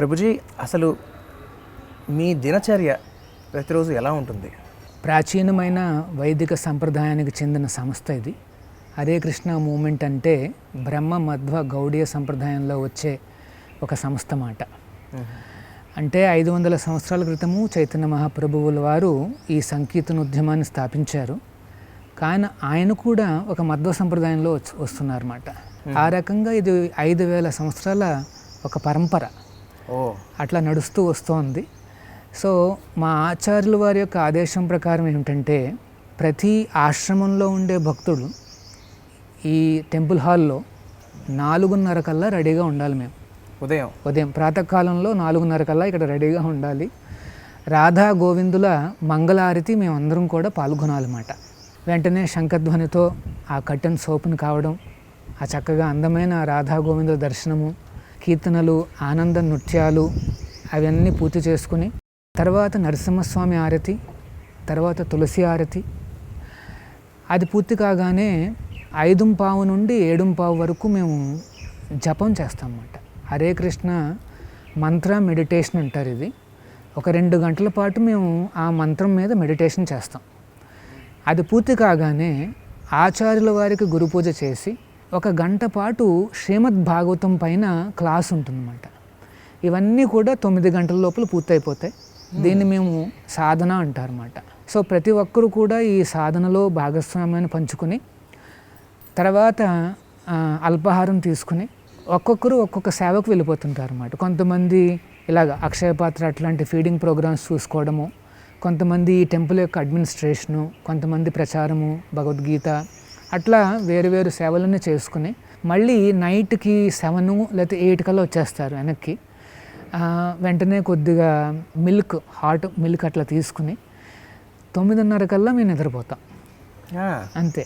ప్రభుజీ అసలు మీ దినచర్య ప్రతిరోజు ఎలా ఉంటుంది? ప్రాచీనమైన వైదిక సంప్రదాయానికి చెందిన సంస్థ ఇది. హరే కృష్ణ మూమెంట్ అంటే బ్రహ్మ మధ్వ గౌడీయ సంప్రదాయంలో వచ్చే ఒక సంస్థ మాట. అంటే ఐదు వందల సంవత్సరాల క్రితము చైతన్య మహాప్రభువుల వారు ఈ సంకీర్తన ఉద్యమాన్ని స్థాపించారు. కానీ ఆయన కూడా ఒక మధ్వ సంప్రదాయంలో వస్తున్నారన్నమాట. ఆ రకంగా ఇది ఐదు వేల సంవత్సరాల ఒక పరంపర. అట్లా నడుస్తూ వస్తోంది. సో మా ఆచార్యుల వారి యొక్క ఆదేశం ప్రకారం ఏమిటంటే ప్రతి ఆశ్రమంలో ఉండే భక్తుడు ఈ టెంపుల్ హాల్లో నాలుగున్నర కల్లా రెడీగా ఉండాలి మేము. ఉదయం. ఉదయం. ప్రాతకాలంలో నాలుగున్నర కల్లా ఇక్కడ రెడీగా ఉండాలి. రాధా గోవిందుల మంగళారతి మేమందరం కూడా పాల్గొనాలన్నమాట. వెంటనే శంఖధ్వనితో ఆ కట్టెన్ సోపుని కావడం ఆ చక్కగా అందమైన రాధా గోవిందుల దర్శనము కీర్తనలు ఆనంద నృత్యాలు అవన్నీ పూర్తి చేసుకుని తర్వాత నరసింహస్వామి ఆరతి తర్వాత తులసి ఆరతి. అది పూర్తి కాగానే ఐదుం పావు నుండి ఏడుంపావు వరకు మేము జపం చేస్తాం అన్నమాట హరే కృష్ణ మంత్ర మెడిటేషన్ అంటారు ఇది. ఒక రెండు గంటల పాటు మేము ఆ మంత్రం మీద మెడిటేషన్ చేస్తాం. అది పూర్తి కాగానే ఆచార్యుల వారికి గురు పూజ చేసి ఒక గంట పాటు శ్రీమద్ భాగవతం పైన క్లాస్ ఉంటుందన్నమాట. ఇవన్నీ కూడా తొమ్మిది గంటల లోపల పూర్తయిపోతాయి. దీన్ని మేము సాధన అంటారన్నమాట. సో ప్రతి ఒక్కరూ కూడా ఈ సాధనలో భాగస్వామ్యాన్ని పంచుకుని తర్వాత అల్పాహారం తీసుకుని ఒక్కొక్కరు ఒక్కొక్క సేవకు వెళ్ళిపోతుంటారు అన్నమాట కొంతమంది ఇలాగ అక్షయ పాత్ర అట్లాంటి ఫీడింగ్ ప్రోగ్రామ్స్ చూసుకోవడము కొంతమంది ఈ టెంపుల్ యొక్క అడ్మినిస్ట్రేషను కొంతమంది ప్రచారము భగవద్గీత అట్లా వేరు వేరు సేవలన్నీ చేసుకుని మళ్ళీ నైట్కి సెవెన్ లేకపోతే ఎయిట్ కల్లా వచ్చేస్తారు వెనక్కి. వెంటనే కొద్దిగా మిల్క్ హాట్ మిల్క్ అట్లా తీసుకుని తొమ్మిదిన్నర కల్లా మేము నిద్రపోతాం. అంతే.